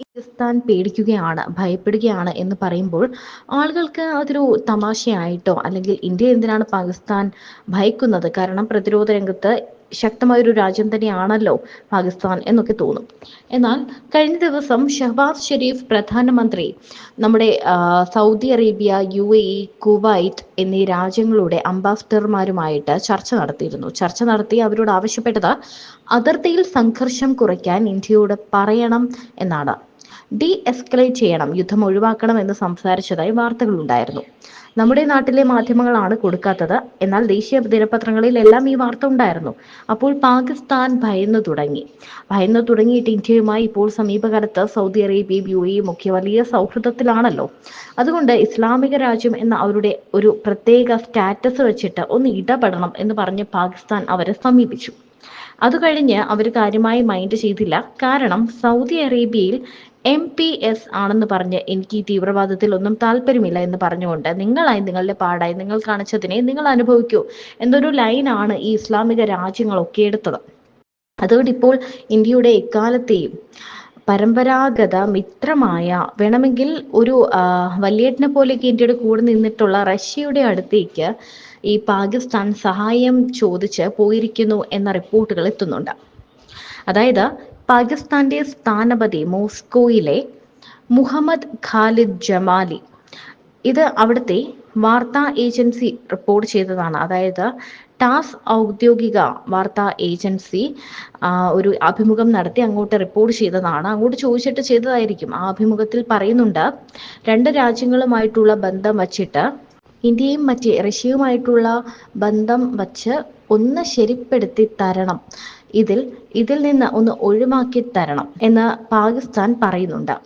പാകിസ്ഥാൻ പേടിക്കുകയാണ് ഭയപ്പെടുകയാണ് എന്ന് പറയുമ്പോൾ ആളുകൾക്ക് അതൊരു തമാശയായിട്ടോ അല്ലെങ്കിൽ ഇന്ത്യ എന്തിനാണ് പാകിസ്ഥാൻ ഭയക്കുന്നത്? കാരണം പ്രതിരോധ രംഗത്ത് ശക്തമായൊരു രാജ്യം തന്നെയാണല്ലോ പാകിസ്ഥാൻ എന്നൊക്കെ തോന്നും. എന്നാൽ കഴിഞ്ഞ ദിവസം ഷഹബാസ് ഷെരീഫ് പ്രധാനമന്ത്രി നമ്മുടെ Saudi Arabia U A E Kuwait എന്നീ രാജ്യങ്ങളുടെ അംബാസിഡർമാരുമായിട്ട് ചർച്ച നടത്തിയിരുന്നു. ചർച്ച നടത്തി അവരോട് ആവശ്യപ്പെട്ടത് അതിർത്തിയിൽ സംഘർഷം കുറയ്ക്കാൻ ഇന്ത്യയോട് പറയണം എന്നാണ്. ഡി എസ്കലേറ്റ് ചെയ്യണം യുദ്ധം ഒഴിവാക്കണം എന്ന് സംസാരിച്ചതായി വാർത്തകളുണ്ടായിരുന്നു. നമ്മുടെ നാട്ടിലെ മാധ്യമങ്ങളാണ് കൊടുക്കാത്തത്. എന്നാൽ ദേശീയ ദിനപത്രങ്ങളിൽ എല്ലാം ഈ വാർത്ത ഉണ്ടായിരുന്നു. അപ്പോൾ പാകിസ്ഥാൻ ഭയന്നു തുടങ്ങി. ഭയന്നു തുടങ്ങിയിട്ട് ഇന്ത്യയുമായി ഇപ്പോൾ സമീപകാലത്ത് സൗദി അറേബ്യയും യു എയും ഒക്കെ വലിയ സൗഹൃദത്തിലാണല്ലോ. അതുകൊണ്ട് ഇസ്ലാമിക രാജ്യം എന്ന അവരുടെ ഒരു പ്രത്യേക സ്റ്റാറ്റസ് വെച്ചിട്ട് ഒന്ന് ഇടപെടണം എന്ന് പറഞ്ഞ് പാകിസ്ഥാൻ അവരെ സമീപിച്ചു. അത് കഴിഞ്ഞ് അവർ കാര്യമായി മൈൻഡ് ചെയ്തില്ല. കാരണം സൗദി അറേബ്യയിൽ എം പി എസ് ആണെന്ന് പറഞ്ഞ് എനിക്ക് ഈ തീവ്രവാദത്തിൽ ഒന്നും താല്പര്യമില്ല എന്ന് പറഞ്ഞുകൊണ്ട് നിങ്ങളായി നിങ്ങളുടെ പാടായി നിങ്ങൾ കാണിച്ചതിനെ നിങ്ങൾ അനുഭവിക്കൂ എന്നൊരു ലൈനാണ് ഈ ഇസ്ലാമിക രാജ്യങ്ങളൊക്കെ എടുത്തത്. അതുകൊണ്ട് ഇപ്പോൾ ഇന്ത്യയുടെ എക്കാലത്തെയും പരമ്പരാഗത മിത്രമായ വേണമെങ്കിൽ ഒരു വലിയേട്ടനെ പോലെയൊക്കെ ഇന്ത്യയുടെ കൂടെ നിന്നിട്ടുള്ള റഷ്യയുടെ അടുത്തേക്ക് ഈ പാകിസ്ഥാൻ സഹായം ചോദിച്ച് പോയിരിക്കുന്നു എന്ന റിപ്പോർട്ടുകൾ എത്തുന്നുണ്ട്. അതായത് പാകിസ്ഥാന്റെ സ്ഥാനപതി മോസ്കോയിലെ മുഹമ്മദ് ഖാലിദ് ജമാലി. ഇത് അവിടുത്തെ വാർത്താ ഏജൻസി റിപ്പോർട്ട് ചെയ്തതാണ്. അതായത് ടാസ് ഔദ്യോഗിക വാർത്താ ഏജൻസി ഒരു അഭിമുഖം നടത്തി അങ്ങോട്ട് റിപ്പോർട്ട് ചെയ്തതാണ്. അങ്ങോട്ട് ചോദിച്ചിട്ട് ചെയ്തതായിരിക്കും. ആ അഭിമുഖത്തിൽ പറയുന്നുണ്ട് രണ്ട് രാജ്യങ്ങളുമായിട്ടുള്ള ബന്ധം വച്ചിട്ട് ഇന്ത്യയും മറ്റ് റഷ്യയുമായിട്ടുള്ള ബന്ധം വച്ച് ഒന്ന് ശരിപ്പെടുത്തി തരണം. ഇതിൽ ഇതിൽ നിന്ന് ഒന്ന് ഒഴിവാക്കി തരണം എന്ന് പാകിസ്ഥാൻ പറയുന്നുണ്ട്.